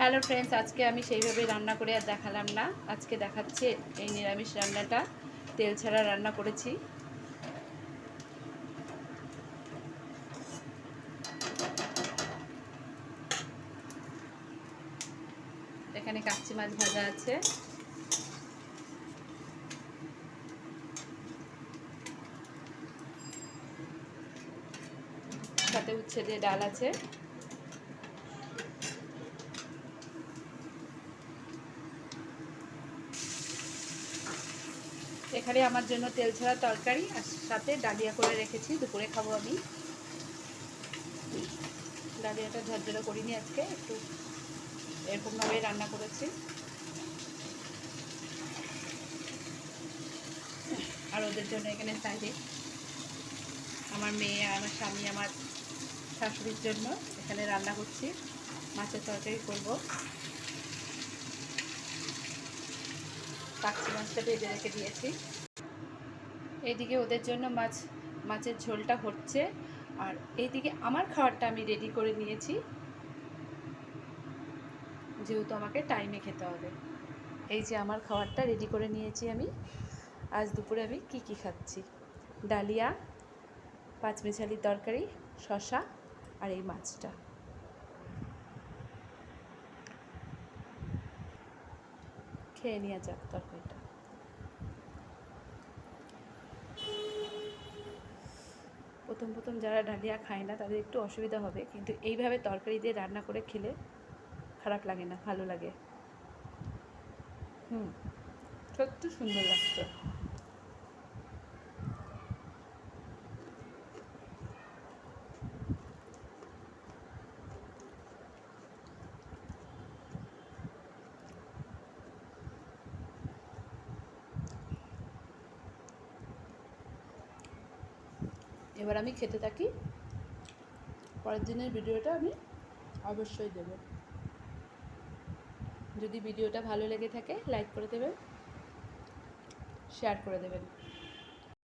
Hello friends আজকে আমি সেইভাবে রান্না করে আর দেখালাম না। আজকে দেখাচ্ছে এই নিরামিষ রান্নাটা। তেল ছাড়া রান্না করেছি। এখানে কাচ্চি মাছ ভাজা আছে। সাথে উচ্ছে দিয়ে ডাল আছে। এখানে আমার জন্য তেল ছাড়া তরকারি আর সাথে ডালিয়া করে রেখেছি, দুপুরে খাব আমি। ডালিয়াটা ঝরঝরে করিনি আজকে, একটু এরকমভাবে রান্না করেছি। আর ওদের জন্য এখানে সাইডে আমার মেয়ে আমার স্বামী, আমার শাশুড়ির জন্য এখানে রান্না করছি, মাছের তরকারি করব। কাচ্চি মাছটা ভেজে রেখে দিয়েছি। এইদিকে ওদের জন্য মাছ, মাছের ঝোলটা হচ্ছে। আর এইদিকে আমার খাবারটা আমি রেডি করে নিয়েছি। যেহেতু আমাকে টাইমে খেতে হবে। এই যে আমার খাবারটা রেডি করে নিয়েছি আমি। আজ দুপুরে আমি কি কি খাচ্ছি? ডালিয়া, পাঁচমিশালির তরকারি শশা আর এই মাছটা। খেয়ে নেওয়া যাক তরকারিটা। প্রথম প্রথম যারা ডালিয়া খায় না, তাদের একটু অসুবিধা হবে, কিন্তু এইভাবে তরকারি দিয়ে রান্না করে খেলে খারাপ লাগে না, ভালো লাগে। হুম, সত্যি সুন্দর লাগছে। এবার আমি খেতে থাকি। পরের দিনের ভিডিওটা আমি অবশ্যই দেব। যদি ভিডিওটা ভালো লেগে থাকে লাইক করে দেবেন শেয়ার করে দেবেন।